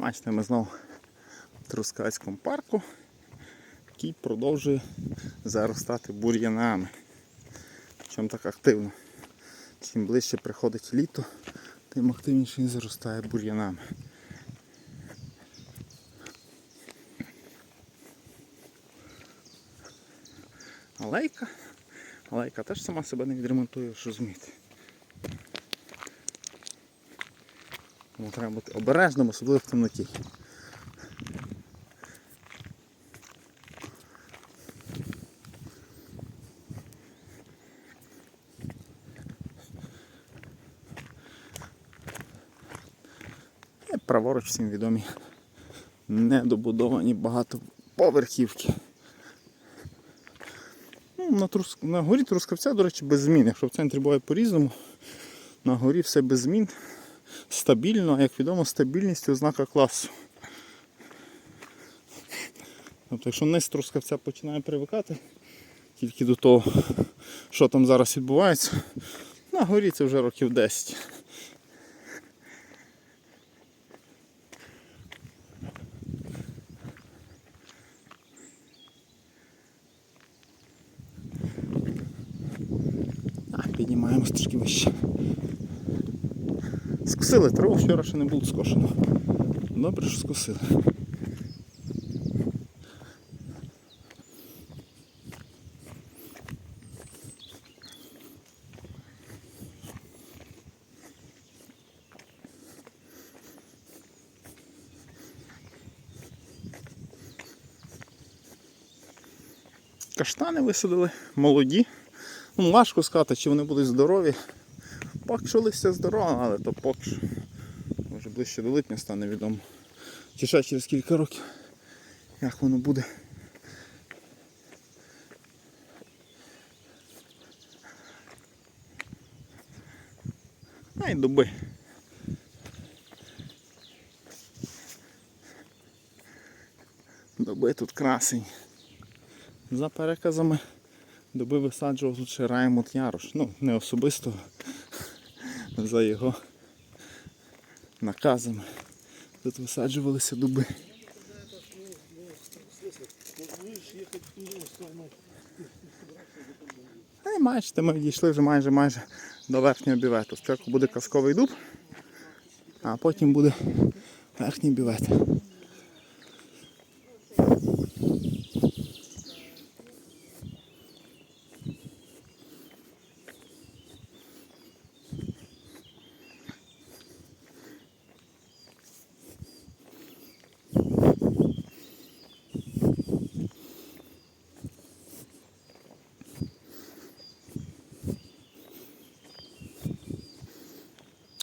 Бачите, ми знову в Трускавецькому парку, який продовжує заростати бур'янами. Чому так активно? Чим ближче приходить літо, тим активніше він заростає бур'янами. Алейка. Алейка теж сама себе не відремонтує, що розумієте. Тому треба бути обережним, особливо в темноті. І праворуч всім відомі недобудовані багатоповерхівки. Ну, на, Трус... на горі Трускавця, до речі, без змін. Якщо в центрі буває по-різному, на горі все без змін. Стабільно, як відомо, стабільність ознака класу. Тобто, якщо низ Трускавця починає привикати тільки до того, що там зараз відбувається, на горі це вже років 10. А, піднімаємось трішки вище. Скосили траву, вчора ще не було скошено. Добре, що скосили. Каштани висадили, молоді. Ну, важко сказати, чи вони будуть здорові. Що листя здорове, але то поки що. Може ближче до липня стане відомо. Чи ще через кілька років. Як воно буде. А й дуби. Дуби тут красень. За переказами дуби висаджував тут ще Раймут Ярош. Ну, не особисто за його наказами. Тут висаджувалися дуби. Та й бачите, ми дійшли вже майже майже до верхнього бівету. Спочатку буде казковий дуб, а потім буде верхній бівет.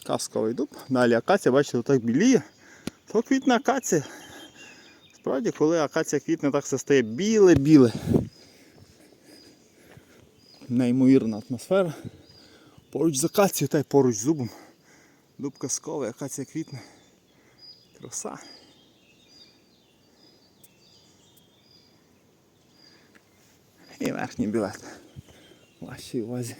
Казковий дуб. Далі акація, бачите, так біліє. То квітне акація. Справді, коли акація квітне, так все стає біле-біле. Неймовірна атмосфера. Поруч з акацією та й поруч з зубом. Дуб казковий, акація квітне. Краса. І верхній білет. Вашій увазі.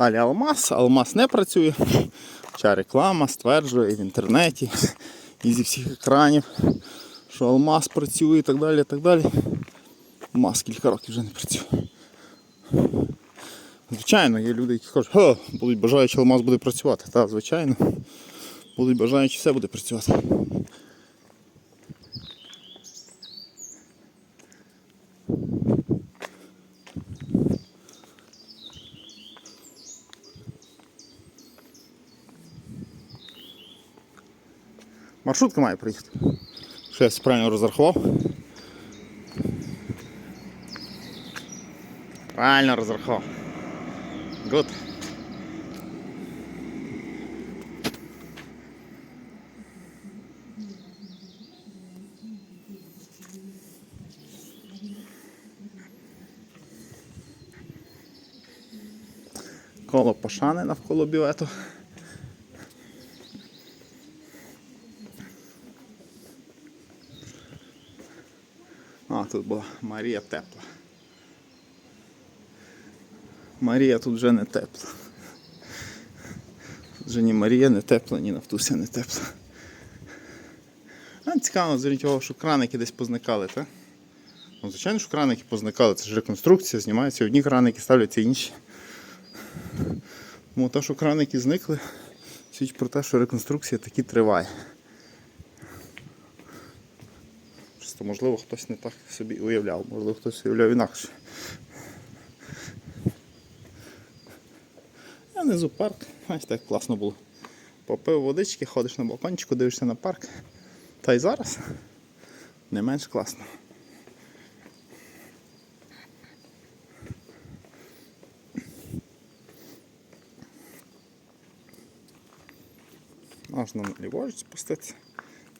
Далі Алмаз. Алмаз не працює. Хоча реклама стверджує і в інтернеті, і зі всіх екранів, що Алмаз працює і так далі. і так далі. Алмаз кілька років вже не працює. Звичайно, є люди, які кажуть, Ха, будуть бажаючи, Алмаз буде працювати. Так, звичайно. Будуть бажаючи, все буде працювати. Маршрутка має приїхати. Що я правильно розрахував? Правильно розрахував. Гуд. Коло пошани навколо білету. Тут була Марія тепла. Марія тут вже не тепла. Вже ні Марія не тепла, ні Нафтуся не тепла. А цікаво, зверніть увагу, що краники десь позникали, так? Ну, звичайно, що краники позникали, це ж реконструкція, знімаються одні краники, ставляться інші. Тому те, що краники зникли, свідчить про те, що реконструкція таки триває. Просто, можливо, хтось не так собі уявляв, можливо, хтось уявляв інакше. А внизу парк, ось так класно було. Попив водички, ходиш на балкончику, дивишся на парк. Та й зараз не менш класно. Можна ліворуч спуститися,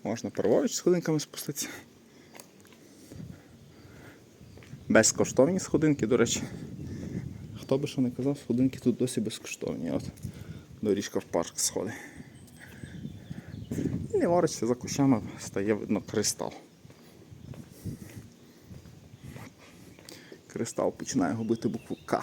можна праворуч сходинками спуститися. Безкоштовні сходинки, до речі. Хто би що не казав, сходинки тут досі безкоштовні. От доріжка в парк сходить. І ліворуч за кущами стає видно кристал. Кристал починає губити букву К.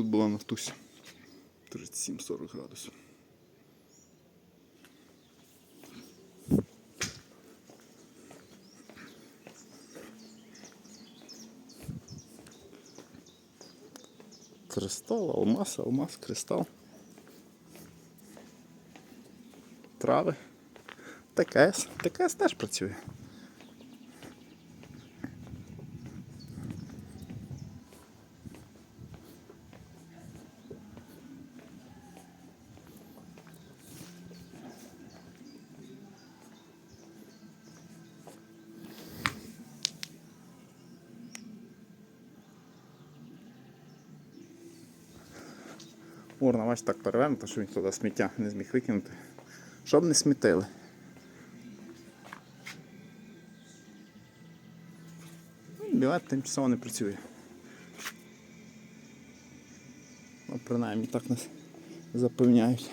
Тут була нафтуся. 37-40 градусів. Кристал, алмаз, алмаз, кристал. Трави. ТКС. ТКС теж працює. Урна, бачите, так перевернута, що він туди сміття не зміг викинути. Щоб не смітили. Ну, Білет тимчасово не працює. Ну, принаймні так нас запевняють.